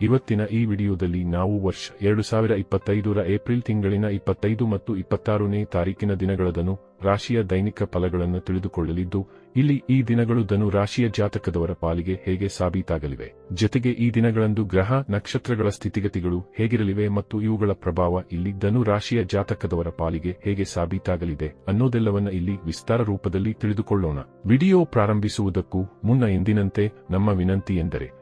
ಇವತ್ತಿನ ಈ ವಿಡಿಯೋದಲ್ಲಿ ನಾವು ವರ್ಷ ಎರಡು ಸಾವಿರ ಇಪ್ಪತ್ತೈದರ ಏಪ್ರಿಲ್ ತಿಂಗಳಿನ ಇಪ್ಪತ್ತೈದು ಮತ್ತು ಇಪ್ಪತ್ತಾರನೇ ತಾರೀಕಿನ ದಿನಗಳದನು ರಾಶಿಯ ದೈನಿಕ ಫಲಗಳನ್ನು ತಿಳಿದುಕೊಳ್ಳಲಿದ್ದು, ಇಲ್ಲಿ ಈ ದಿನಗಳು ಧನು ರಾಶಿಯ ಜಾತಕದವರ ಪಾಲಿಗೆ ಹೇಗೆ ಸಾಬೀತಾಗಲಿವೆ. ಜೊತೆಗೆ ಈ ದಿನಗಳಂದು ಗ್ರಹ, ನಕ್ಷತ್ರಗಳ ಸ್ಥಿತಿಗತಿಗಳು ಹೇಗಿರಲಿವೆ ಮತ್ತು ಇವುಗಳ ಪ್ರಭಾವ ಇಲ್ಲಿ ಧನು ರಾಶಿಯ ಜಾತಕದವರ ಪಾಲಿಗೆ ಹೇಗೆ ಸಾಬೀತಾಗಲಿದೆ ಅನ್ನೋದೆಲ್ಲವನ್ನ ಇಲ್ಲಿ ವಿಸ್ತಾರ ರೂಪದಲ್ಲಿ ತಿಳಿದುಕೊಳ್ಳೋಣ. ವಿಡಿಯೋ ಪ್ರಾರಂಭಿಸುವುದಕ್ಕೂ ಮುನ್ನ ಎಂದಿನಂತೆ ನಮ್ಮ ವಿನಂತಿ ಎಂದರೆ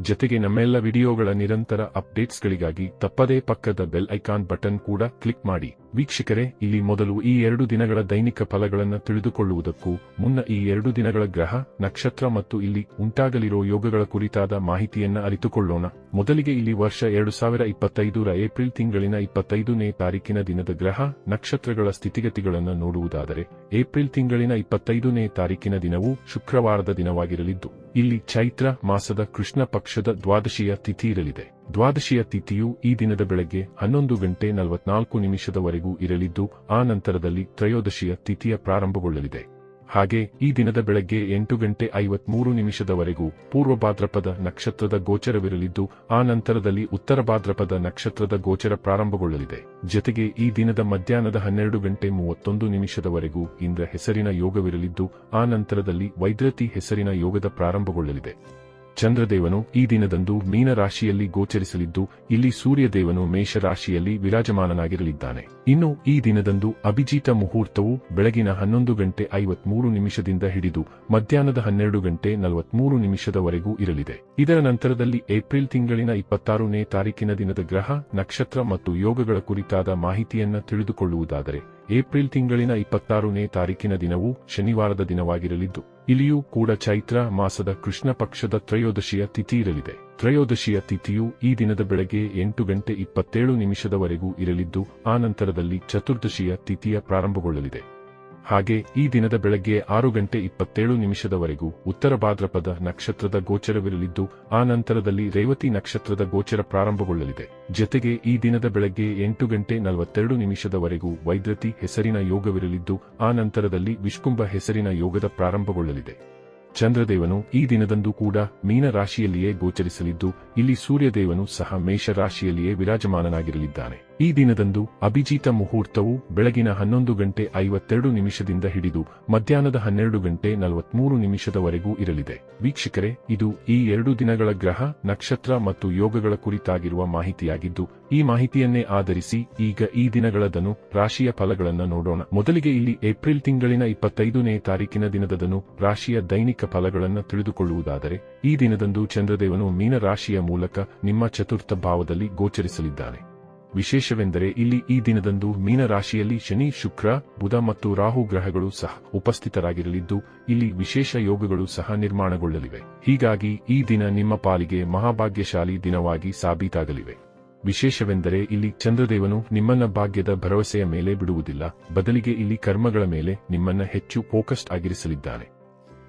ಜೊತೆಗೆ ನಮ್ಮೆಲ್ಲ ವಿಡಿಯೋಗಳ ನಿರಂತರ ಅಪ್ಡೇಟ್ಸ್ಗಳಿಗಾಗಿ ತಪ್ಪದೇ ಪಕ್ಕದ ಬೆಲ್ ಐಕಾನ್ ಬಟನ್ ಕೂಡ ಕ್ಲಿಕ್ ಮಾಡಿ. ವೀಕ್ಷಕರೇ, ಇಲ್ಲಿ ಮೊದಲು ಈ ಎರಡು ದಿನಗಳ ದೈನಿಕ ಫಲಗಳನ್ನು ತಿಳಿದುಕೊಳ್ಳುವುದಕ್ಕೂ ಮುನ್ನ ಈ ಎರಡು ದಿನಗಳ ಗ್ರಹ, ನಕ್ಷತ್ರ ಮತ್ತು ಇಲ್ಲಿ ಉಂಟಾಗಲಿರೋ ಯೋಗಗಳ ಕುರಿತಾದ ಮಾಹಿತಿಯನ್ನು ಅರಿತುಕೊಳ್ಳೋಣ. ಮೊದಲಿಗೆ ಇಲ್ಲಿ ವರ್ಷ ಎರಡು ಸಾವಿರ ಇಪ್ಪತ್ತೈದರ ಏಪ್ರಿಲ್ ತಿಂಗಳಿನ ಇಪ್ಪತ್ತೈದನೇ ತಾರೀಕಿನ ದಿನದ ಗ್ರಹ, ನಕ್ಷತ್ರಗಳ ಸ್ಥಿತಿಗತಿಗಳನ್ನು ನೋಡುವುದಾದರೆ ಏಪ್ರಿಲ್ ತಿಂಗಳಿನ ಇಪ್ಪತ್ತೈದನೇ ತಾರೀಕಿನ ದಿನವು ಶುಕ್ರವಾರದ ದಿನವಾಗಿರಲಿದ್ದು. ಇಲ್ಲಿ ಚೈತ್ರ ಮಾಸದ ಕೃಷ್ಣ ಪಕ್ಷದ ದ್ವಾದಶಿಯ ತಿಥಿ ಇರಲಿದೆ. ದ್ವಾದಶಿಯ ತಿಥಿಯು ಈ ದಿನದ ಬೆಳಗ್ಗೆ ಹನ್ನೊಂದು ಗಂಟೆ ನಲವತ್ನಾಲ್ಕು ನಿಮಿಷದವರೆಗೂ ಇರಲಿದ್ದು, ಆ ನಂತರದಲ್ಲಿ ತ್ರಯೋದಶಿಯ ತಿಥಿಯ ಪ್ರಾರಂಭಗೊಳ್ಳಲಿದೆ. ಹಾಗೆ ಈ ದಿನದ ಬೆಳಗ್ಗೆ ಎಂಟು ಗಂಟೆ ಐವತ್ಮೂರು ನಿಮಿಷದವರೆಗೂ ಪೂರ್ವ ಭಾದ್ರಪದ ನಕ್ಷತ್ರದ ಗೋಚರವಿರಲಿದ್ದು, ಆ ನಂತರದಲ್ಲಿ ಉತ್ತರ ಭಾದ್ರಪದ ನಕ್ಷತ್ರದ ಗೋಚರ ಪ್ರಾರಂಭಗೊಳ್ಳಲಿದೆ. ಜತೆಗೆ ಈ ದಿನದ ಮಧ್ಯಾಹ್ನದ ಹನ್ನೆರಡು ಗಂಟೆ ಮೂವತ್ತೊಂದು ನಿಮಿಷದವರೆಗೂ ಇಂದ್ರ ಹೆಸರಿನ ಯೋಗವಿರಲಿದ್ದು, ಆ ನಂತರದಲ್ಲಿ ವೈದ್ರತಿ ಹೆಸರಿನ ಯೋಗದ ಪ್ರಾರಂಭಗೊಳ್ಳಲಿದೆ. ಚಂದ್ರದೇವನು ಈ ದಿನದಂದು ಮೀನ ರಾಶಿಯಲ್ಲಿ ಗೋಚರಿಸಲಿದ್ದು, ಇಲ್ಲಿ ಸೂರ್ಯದೇವನು ಮೇಷರಾಶಿಯಲ್ಲಿ ವಿರಾಜಮಾನನಾಗಿರಲಿದ್ದಾನೆ. ಇನ್ನು ಈ ದಿನದಂದು ಅಭಿಜಿತ ಮುಹೂರ್ತವು ಬೆಳಗಿನ ಹನ್ನೊಂದು ಗಂಟೆ ಐವತ್ಮೂರು ನಿಮಿಷದಿಂದ ಹಿಡಿದು, ಮಧ್ಯಾಹ್ನದ ಹನ್ನೆರಡು ಗಂಟೆ ನಲವತ್ಮೂರು ನಿಮಿಷದವರೆಗೂ ಇರಲಿದೆ. ಇದರ ನಂತರದಲ್ಲಿ ಏಪ್ರಿಲ್ ತಿಂಗಳಿನ ಇಪ್ಪತ್ತಾರನೇ ತಾರೀಕಿನ ದಿನದ ಗ್ರಹ, ನಕ್ಷತ್ರ ಮತ್ತು ಯೋಗಗಳ ಕುರಿತಾದ ಮಾಹಿತಿಯನ್ನ ತಿಳಿದುಕೊಳ್ಳುವುದಾದರೆ ಏಪ್ರಿಲ್ ತಿಂಗಳಿನ ಇಪ್ಪತ್ತಾರನೇ ತಾರೀಕಿನ ದಿನವು ಶನಿವಾರದ ದಿನವಾಗಿರಲಿದ್ದು, ಇಲ್ಲಿಯೂ ಕೂಡ ಚೈತ್ರ ಮಾಸದ ಕೃಷ್ಣ ಪಕ್ಷದ ತ್ರಯೋದಶಿಯ ತಿಥಿ ಇರಲಿದೆ. ತ್ರಯೋದಶಿಯ ತಿಥಿಯು ಈ ದಿನದ ಬೆಳಗ್ಗೆ ಎಂಟು ಗಂಟೆ ಇಪ್ಪತ್ತೇಳು ನಿಮಿಷದವರೆಗೂ ಇರಲಿದ್ದು, ಆ ನಂತರದಲ್ಲಿ ಚತುರ್ದಶಿಯ ತಿಥಿಯ ಪ್ರಾರಂಭಗೊಳ್ಳಲಿದೆ. ಹಾಗೆ ಈ ದಿನದ ಬೆಳಗ್ಗೆ ಆರು ಗಂಟೆ ಇಪ್ಪತ್ತೇಳು ನಿಮಿಷದವರೆಗೂ ಉತ್ತರ ಭಾದ್ರಪದ ನಕ್ಷತ್ರದ ಗೋಚರವಿರಲಿದ್ದು, ಆ ನಂತರದಲ್ಲಿ ರೇವತಿ ನಕ್ಷತ್ರದ ಗೋಚರ ಪ್ರಾರಂಭಗೊಳ್ಳಲಿದೆ. ಜೊತೆಗೆ ಈ ದಿನದ ಬೆಳಗ್ಗೆ ಎಂಟು ಗಂಟೆ ನಲವತ್ತೆರಡು ನಿಮಿಷದವರೆಗೂ ವೈದ್ಯತಿ ಹೆಸರಿನ ಯೋಗವಿರಲಿದ್ದು, ಆ ನಂತರದಲ್ಲಿ ವಿಷ್ಕುಂಭ ಹೆಸರಿನ ಯೋಗದ ಪ್ರಾರಂಭಗೊಳ್ಳಲಿದೆ. ಚಂದ್ರದೇವನು ಈ ದಿನದಂದು ಕೂಡ ಮೀನ ರಾಶಿಯಲ್ಲಿಯೇ ಗೋಚರಿಸಲಿದ್ದು, ಇಲ್ಲಿ ಸೂರ್ಯದೇವನು ಸಹ ಮೇಷ ರಾಶಿಯಲ್ಲಿಯೇ ವಿರಾಜಮಾನನಾಗಿರಲಿದ್ದಾನೆ. ಈ ದಿನದಂದು ಅಭಿಜಿತ ಮುಹೂರ್ತವು ಬೆಳಗಿನ ಹನ್ನೊಂದು ಗಂಟೆ ಐವತ್ತೆರಡು ನಿಮಿಷದಿಂದ ಹಿಡಿದು ಮಧ್ಯಾಹ್ನದ ಹನ್ನೆರಡು ಗಂಟೆ ನಲವತ್ಮೂರು ನಿಮಿಷದವರೆಗೂ ಇರಲಿದೆ. ವೀಕ್ಷಕರೇ, ಇದು ಈ ಎರಡು ದಿನಗಳ ಗ್ರಹ, ನಕ್ಷತ್ರ ಮತ್ತು ಯೋಗಗಳ ಕುರಿತಾಗಿರುವ ಮಾಹಿತಿಯಾಗಿದ್ದು, ಈ ಮಾಹಿತಿಯನ್ನೇ ಆಧರಿಸಿ ಈಗ ಈ ದಿನಗಳದನು ರಾಶಿಯ ಫಲಗಳನ್ನು ನೋಡೋಣ. ಮೊದಲಿಗೆ ಇಲ್ಲಿ ಏಪ್ರಿಲ್ ತಿಂಗಳಿನ ಇಪ್ಪತ್ತೈದನೇ ತಾರೀಕಿನ ದಿನದದನು ರಾಶಿಯ ದೈನಿಕ ಫಲಗಳನ್ನು ತಿಳಿದುಕೊಳ್ಳುವುದಾದರೆ, ಈ ದಿನದಂದು ಚಂದ್ರದೇವನು ಮೀನ ರಾಶಿಯ ಮೂಲಕ ನಿಮ್ಮ ಚತುರ್ಥ ಭಾವದಲ್ಲಿ ಗೋಚರಿಸಲಿದ್ದಾನೆ. ವಿಶೇಷವೆಂದರೆ ಇಲ್ಲಿ ಈ ದಿನದಂದು ಮೀನ ರಾಶಿಯಲ್ಲಿ ಶನಿ, ಶುಕ್ರ, ಬುಧ ಮತ್ತು ರಾಹು ಗ್ರಹಗಳು ಸಹ ಉಪಸ್ಥಿತರಾಗಿರಲಿದ್ದು, ಇಲ್ಲಿ ವಿಶೇಷ ಯೋಗಗಳು ಸಹ ನಿರ್ಮಾಣಗೊಳ್ಳಲಿವೆ. ಹೀಗಾಗಿ ಈ ದಿನ ನಿಮ್ಮ ಪಾಲಿಗೆ ಮಹಾಭಾಗ್ಯಶಾಲಿ ದಿನವಾಗಿ ಸಾಬೀತಾಗಲಿವೆ. ವಿಶೇಷವೆಂದರೆ ಇಲ್ಲಿ ಚಂದ್ರದೇವನು ನಿಮ್ಮನ್ನ ಭಾಗ್ಯದ ಭರವಸೆಯ ಮೇಲೆ ಬಿಡುವುದಿಲ್ಲ. ಬದಲಿಗೆ ಇಲ್ಲಿ ಕರ್ಮಗಳ ಮೇಲೆ ನಿಮ್ಮನ್ನ ಹೆಚ್ಚು ಫೋಕಸ್ಡ್ ಆಗಿರಿಸಲಿದ್ದಾನೆ.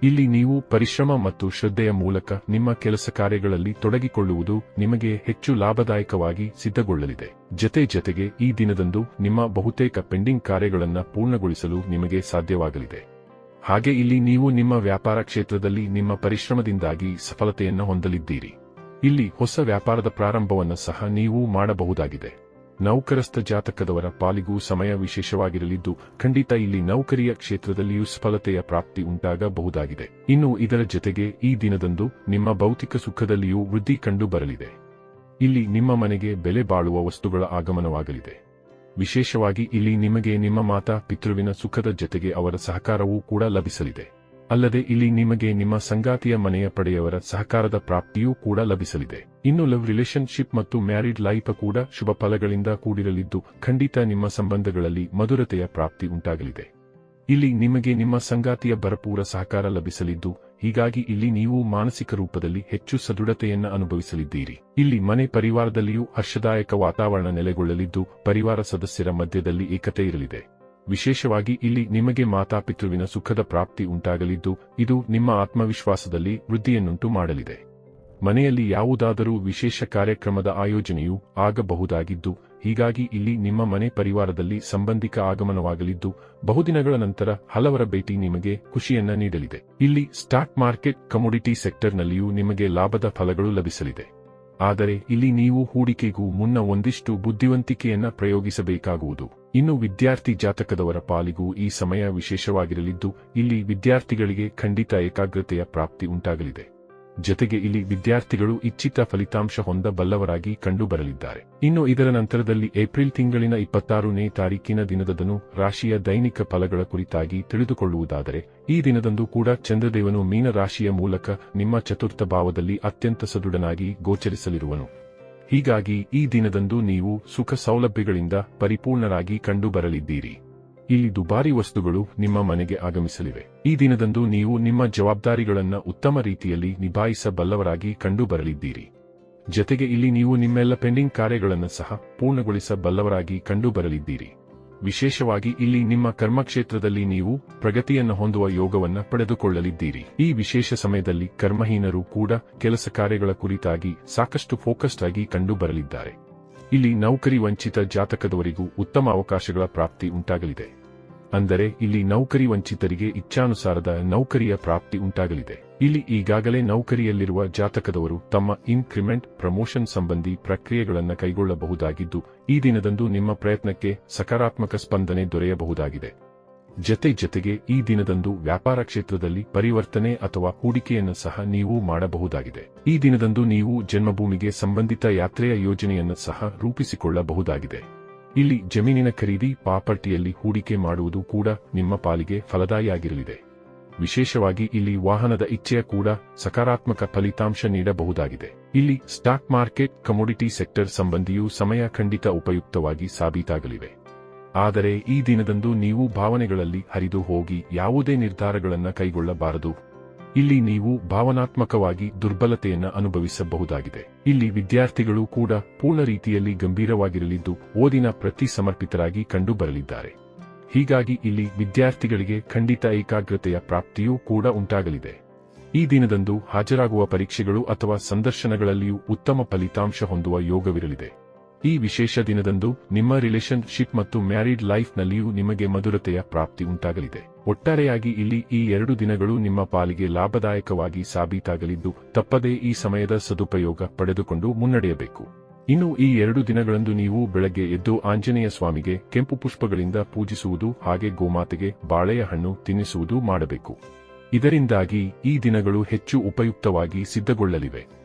ಇಲ್ಲಿ ನೀವು ಪರಿಶ್ರಮ ಮತ್ತು ಶ್ರದ್ಧೆಯ ಮೂಲಕ ನಿಮ್ಮ ಕೆಲಸ ಕಾರ್ಯಗಳಲ್ಲಿ ತೊಡಗಿಕೊಳ್ಳುವುದು ನಿಮಗೆ ಹೆಚ್ಚು ಲಾಭದಾಯಕವಾಗಿ ಸಿದ್ಧಗೊಳ್ಳಲಿದೆ. ಜತೆ ಜತೆಗೆ ಈ ದಿನದಂದು ನಿಮ್ಮ ಬಹುತೇಕ ಪೆಂಡಿಂಗ್ ಕಾರ್ಯಗಳನ್ನು ಪೂರ್ಣಗೊಳಿಸಲು ನಿಮಗೆ ಸಾಧ್ಯವಾಗಲಿದೆ. ಹಾಗೆ ಇಲ್ಲಿ ನೀವು ನಿಮ್ಮ ವ್ಯಾಪಾರ ಕ್ಷೇತ್ರದಲ್ಲಿ ನಿಮ್ಮ ಪರಿಶ್ರಮದಿಂದಾಗಿ ಸಫಲತೆಯನ್ನು ಹೊಂದಲಿದ್ದೀರಿ. ಇಲ್ಲಿ ಹೊಸ ವ್ಯಾಪಾರದ ಪ್ರಾರಂಭವನ್ನು ಸಹ ನೀವು ಮಾಡಬಹುದಾಗಿದೆ. ನೌಕರಸ್ಥ ಜಾತಕದವರ ಪಾಲಿಗೂ ಸಮಯ ವಿಶೇಷವಾಗಿರಲಿದ್ದು, ಖಂಡಿತ ಇಲ್ಲಿ ನೌಕರಿಯ ಕ್ಷೇತ್ರದಲ್ಲಿಯೂ ಸಫಲತೆಯ ಪ್ರಾಪ್ತಿ ಉಂಟಾಗಬಹುದಾಗಿದೆ. ಇನ್ನು ಇದರ ಜೊತೆಗೆ ಈ ದಿನದಂದು ನಿಮ್ಮ ಭೌತಿಕ ಸುಖದಲ್ಲಿಯೂ ವೃದ್ಧಿ ಕಂಡು ಬರಲಿದೆ ಇಲ್ಲಿ ನಿಮ್ಮ ಮನೆಗೆ ಬೆಲೆ ಬಾಳುವ ವಸ್ತುಗಳ ಆಗಮನವಾಗಲಿದೆ. ವಿಶೇಷವಾಗಿ ಇಲ್ಲಿ ನಿಮಗೆ ನಿಮ್ಮ ಮಾತಾ, ಪಿತೃವಿನ ಸುಖದ ಜೊತೆಗೆ ಅವರ ಸಹಕಾರವೂ ಕೂಡ ಲಭಿಸಲಿದೆ. ಅಲ್ಲದೆ ಇಲ್ಲಿ ನಿಮಗೆ ನಿಮ್ಮ ಸಂಗಾತಿಯ ಮನೆಯ ಪಡೆಯವರ ಸಹಕಾರದ ಪ್ರಾಪ್ತಿಯೂ ಕೂಡ ಲಭಿಸಲಿದೆ. ಇನ್ನು ಲವ್ ರಿಲೇಶನ್ಶಿಪ್ ಮತ್ತು ಮ್ಯಾರಿಡ್ ಲೈಫ್ ಕೂಡ ಶುಭ ಫಲಗಳಿಂದ ಕೂಡಿರಲಿದ್ದು, ಖಂಡಿತ ನಿಮ್ಮ ಸಂಬಂಧಗಳಲ್ಲಿ ಮಧುರತೆಯ ಪ್ರಾಪ್ತಿ ಉಂಟಾಗಲಿದೆ. ಇಲ್ಲಿ ನಿಮಗೆ ನಿಮ್ಮ ಸಂಗಾತಿಯ ಭರಪೂರ ಸಹಕಾರ ಲಭಿಸಲಿದ್ದು, ಹೀಗಾಗಿ ಇಲ್ಲಿ ನೀವು ಮಾನಸಿಕ ರೂಪದಲ್ಲಿ ಹೆಚ್ಚು ಸದೃಢತೆಯನ್ನು ಅನುಭವಿಸಲಿದ್ದೀರಿ. ಇಲ್ಲಿ ಮನೆ ಪರಿವಾರದಲ್ಲಿಯೂ ಹರ್ಷದಾಯಕ ವಾತಾವರಣ ನೆಲೆಗೊಳ್ಳಲಿದ್ದು, ಪರಿವಾರ ಸದಸ್ಯರ ಮಧ್ಯದಲ್ಲಿ ಏಕತೆ ಇರಲಿದೆ. ವಿಶೇಷವಾಗಿ ಇಲ್ಲಿ ನಿಮಗೆ ಮಾತಾಪಿತೃವಿನ ಸುಖದ ಪ್ರಾಪ್ತಿ ಉಂಟಾಗಲಿದ್ದು, ಇದು ನಿಮ್ಮ ಆತ್ಮವಿಶ್ವಾಸದಲ್ಲಿ ವೃದ್ಧಿಯನ್ನುಂಟು ಮಾಡಲಿದೆ. ಮನೆಯಲ್ಲಿ ಯಾವುದಾದರೂ ವಿಶೇಷ ಕಾರ್ಯಕ್ರಮದ ಆಯೋಜನೆಯು ಆಗಬಹುದಾಗಿದ್ದು, ಹೀಗಾಗಿ ಇಲ್ಲಿ ನಿಮ್ಮ ಮನೆ ಪರಿವಾರದಲ್ಲಿ ಸಂಬಂಧಿಕ ಆಗಮನವಾಗಲಿದ್ದು, ಬಹುದಿನಗಳ ನಂತರ ಹಲವರ ಭೇಟಿ ನಿಮಗೆ ಖುಷಿಯನ್ನ ನೀಡಲಿದೆ. ಇಲ್ಲಿ ಸ್ಟಾಕ್ ಮಾರ್ಕೆಟ್ ಕಮೋಡಿಟಿ ಸೆಕ್ಟರ್ನಲ್ಲಿಯೂ ನಿಮಗೆ ಲಾಭದ ಫಲಗಳು ಲಭಿಸಲಿದೆ. ಆದರೆ ಇಲ್ಲಿ ನೀವು ಹೂಡಿಕೆಗೂ ಮುನ್ನ ಒಂದಿಷ್ಟು ಬುದ್ಧಿವಂತಿಕೆಯನ್ನ ಪ್ರಯೋಗಿಸಬೇಕಾಗುವುದು. ಇನ್ನು ವಿದ್ಯಾರ್ಥಿ ಜಾತಕದವರ ಪಾಲಿಗೂ ಈ ಸಮಯ ವಿಶೇಷವಾಗಿರಲಿದ್ದು, ಇಲ್ಲಿ ವಿದ್ಯಾರ್ಥಿಗಳಿಗೆ ಖಂಡಿತ ಏಕಾಗ್ರತೆಯ ಪ್ರಾಪ್ತಿ ಉಂಟಾಗಲಿದೆ. ಜತೆಗೆ ಇಲ್ಲಿ ವಿದ್ಯಾರ್ಥಿಗಳು ಇಚ್ಛಿತ ಫಲಿತಾಂಶ ಹೊಂದಬಲ್ಲವರಾಗಿ ಕಂಡುಬರಲಿದ್ದಾರೆ. ಇನ್ನು ಇದರ ನಂತರದಲ್ಲಿ ಏಪ್ರಿಲ್ ತಿಂಗಳಿನ ಇಪ್ಪತ್ತಾರನೇ ತಾರೀಕಿನ ದಿನದದನು ರಾಶಿಯ ದೈನಿಕ ಫಲಗಳ ಕುರಿತಾಗಿ ತಿಳಿದುಕೊಳ್ಳುವುದಾದರೆ, ಈ ದಿನದಂದು ಕೂಡ ಚಂದ್ರದೇವನು ಮೀನ ರಾಶಿಯ ಮೂಲಕ ನಿಮ್ಮ ಚತುರ್ಥ ಭಾವದಲ್ಲಿ ಅತ್ಯಂತ ಸದೃಢನಾಗಿ ಗೋಚರಿಸಲಿರುವನು. ಹೀಗಾಗಿ ಈ ದಿನದಂದು ನೀವು ಸುಖ ಸೌಲಭ್ಯಗಳಿಂದ ಪರಿಪೂರ್ಣರಾಗಿ ಕಂಡುಬರಲಿದ್ದೀರಿ. ಇಲ್ಲಿ ದುಬಾರಿ ವಸ್ತುಗಳು ನಿಮ್ಮ ಮನೆಗೆ ಆಗಮಿಸಲಿವೆ. ಈ ದಿನದಂದು ನೀವು ನಿಮ್ಮ ಜವಾಬ್ದಾರಿಗಳನ್ನು ಉತ್ತಮ ರೀತಿಯಲ್ಲಿ ನಿಭಾಯಿಸಬಲ್ಲವರಾಗಿ ಕಂಡುಬರಲಿದ್ದೀರಿ. ಜತೆಗೆ ಇಲ್ಲಿ ನೀವು ನಿಮ್ಮೆಲ್ಲ ಪೆಂಡಿಂಗ್ ಕಾರ್ಯಗಳನ್ನು ಸಹ ಪೂರ್ಣಗೊಳಿಸಬಲ್ಲವರಾಗಿ ಕಂಡುಬರಲಿದ್ದೀರಿ. ವಿಶೇಷವಾಗಿ ಇಲ್ಲಿ ನಿಮ್ಮ ಕರ್ಮಕ್ಷೇತ್ರದಲ್ಲಿ ನೀವು ಪ್ರಗತಿಯನ್ನು ಹೊಂದುವ ಯೋಗವನ್ನು ಪಡೆದುಕೊಳ್ಳಲಿದ್ದೀರಿ. ಈ ವಿಶೇಷ ಸಮಯದಲ್ಲಿ ಕರ್ಮಹೀನರು ಕೂಡ ಕೆಲಸ ಕಾರ್ಯಗಳ ಕುರಿತಾಗಿ ಸಾಕಷ್ಟು ಫೋಕಸ್ಡ್ ಆಗಿ ಕಂಡುಬರಲಿದ್ದಾರೆ. ಇಲ್ಲಿ ನೌಕರಿ ವಂಚಿತ ಜಾತಕದವರಿಗೂ ಉತ್ತಮ ಅವಕಾಶಗಳ ಪ್ರಾಪ್ತಿ ಉಂಟಾಗಲಿದೆ. ಅಂದರೆ ಇಲ್ಲಿ ನೌಕರಿ ವಂಚಿತರಿಗೆ ಇಚ್ಛಾನುಸಾರದ ನೌಕರಿಯ ಪ್ರಾಪ್ತಿ ಉಂಟಾಗಲಿದೆ. ಇಲ್ಲಿ ಈಗಾಗಲೇ ನೌಕರಿಯಲ್ಲಿರುವ ಜಾತಕದವರು ತಮ್ಮ ಇನ್ಕ್ರಿಮೆಂಟ್ ಪ್ರಮೋಷನ್ ಸಂಬಂಧಿ ಪ್ರಕ್ರಿಯೆಗಳನ್ನು ಕೈಗೊಳ್ಳಬಹುದಾಗಿದ್ದು, ಈ ದಿನದಂದು ನಿಮ್ಮ ಪ್ರಯತ್ನಕ್ಕೆ ಸಕಾರಾತ್ಮಕ ಸ್ಪಂದನೆ ದೊರೆಯಬಹುದಾಗಿದೆ. ಜತೆ ಜತೆಗೆ ಈ ದಿನದಂದು ವ್ಯಾಪಾರ ಕ್ಷೇತ್ರದಲ್ಲಿ ಪರಿವರ್ತನೆ ಅಥವಾ ಹೂಡಿಕೆಯನ್ನು ಸಹ ನೀವು ಮಾಡಬಹುದಾಗಿದೆ. ಈ ದಿನದಂದು ನೀವು ಜನ್ಮಭೂಮಿಗೆ ಸಂಬಂಧಿತ ಯಾತ್ರೆಯ ಯೋಜನೆಯನ್ನು ಸಹ ರೂಪಿಸಿಕೊಳ್ಳಬಹುದಾಗಿದೆ. ಇಲ್ಲಿ ಜಮೀನಿನ ಖರೀದಿ ಪಾಪರ್ಟಿಯಲ್ಲಿ ಹೂಡಿಕೆ ಮಾಡುವುದು ಕೂಡ ನಿಮ್ಮ ಪಾಲಿಗೆ ಫಲದಾಯಿಯಾಗಿರಲಿದೆ. ವಿಶೇಷವಾಗಿ ಇಲ್ಲಿ ವಾಹನದ ಇಚ್ಛೆಯ ಕೂಡ ಸಕಾರಾತ್ಮಕ ಫಲಿತಾಂಶ ನೀಡಬಹುದಾಗಿದೆ. ಇಲ್ಲಿ ಸ್ಟಾಕ್ ಮಾರ್ಕೆಟ್, ಕಮೋಡಿಟಿ ಸೆಕ್ಟರ್ ಸಂಬಂಧಿಯೂ ಸಮಯ ಖಂಡಿತ ಉಪಯುಕ್ತವಾಗಿ ಸಾಬೀತಾಗಲಿವೆ. ಆದರೆ ಈ ದಿನದಂದು ನೀವು ಭಾವನೆಗಳಲ್ಲಿ ಹರಿದು ಹೋಗಿ ಯಾವುದೇ ನಿರ್ಧಾರಗಳನ್ನು ಕೈಗೊಳ್ಳಬಾರದು. ಇಲ್ಲಿ ನೀವು ಭಾವನಾತ್ಮಕವಾಗಿ ದುರ್ಬಲತೆಯನ್ನು ಅನುಭವಿಸಬಹುದಾಗಿದೆ. ಇಲ್ಲಿ ವಿದ್ಯಾರ್ಥಿಗಳು ಕೂಡ ಪೂರ್ಣ ರೀತಿಯಲ್ಲಿ ಗಂಭೀರವಾಗಿರಲಿದ್ದು ಓದಿನ ಪ್ರತಿ ಸಮರ್ಪಿತರಾಗಿ ಕಂಡುಬರಲಿದ್ದಾರೆ. ಹೀಗಾಗಿ ಇಲ್ಲಿ ವಿದ್ಯಾರ್ಥಿಗಳಿಗೆ ಖಂಡಿತ ಏಕಾಗ್ರತೆಯ ಪ್ರಾಪ್ತಿಯೂ ಕೂಡ ಉಂಟಾಗಲಿದೆ. ಈ ದಿನದಂದು ಹಾಜರಾಗುವ ಪರೀಕ್ಷೆಗಳು ಅಥವಾ ಸಂದರ್ಶನಗಳಲ್ಲಿಯೂ ಉತ್ತಮ ಫಲಿತಾಂಶ ಹೊಂದುವ ಯೋಗವಿರಲಿದೆ. ಈ ವಿಶೇಷ ದಿನದಂದು ನಿಮ್ಮ ರಿಲೇಶನ್ಶಿಪ್ ಮತ್ತು ಮ್ಯಾರಿಡ್ ಲೈಫ್ನಲ್ಲಿಯೂ ನಿಮಗೆ ಮಧುರತೆಯ ಪ್ರಾಪ್ತಿ ಉಂಟಾಗಲಿದೆ. ಒಟ್ಟಾರೆಯಾಗಿ ಇಲ್ಲಿ ಈ ಎರಡು ದಿನಗಳು ನಿಮ್ಮ ಪಾಲಿಗೆ ಲಾಭದಾಯಕವಾಗಿ ಸಾಬೀತಾಗಲಿದ್ದು, ತಪ್ಪದೇ ಈ ಸಮಯದ ಸದುಪಯೋಗ ಪಡೆದುಕೊಂಡು ಮುನ್ನಡೆಯಬೇಕು. ಇನ್ನು ಈ ಎರಡು ದಿನಗಳಂದು ನೀವು ಬೆಳಗ್ಗೆ ಎದ್ದು ಆಂಜನೇಯ ಸ್ವಾಮಿಗೆ ಕೆಂಪು ಪುಷ್ಪಗಳಿಂದ ಪೂಜಿಸುವುದು ಹಾಗೆ ಗೋಮಾತೆಗೆ ಬಾಳೆಯ ಹಣ್ಣು ತಿನ್ನಿಸುವುದು ಮಾಡಬೇಕು. ಇದರಿಂದಾಗಿ ಈ ದಿನಗಳು ಹೆಚ್ಚು ಉಪಯುಕ್ತವಾಗಿ ಸಿದ್ಧಗೊಳ್ಳಲಿವೆ.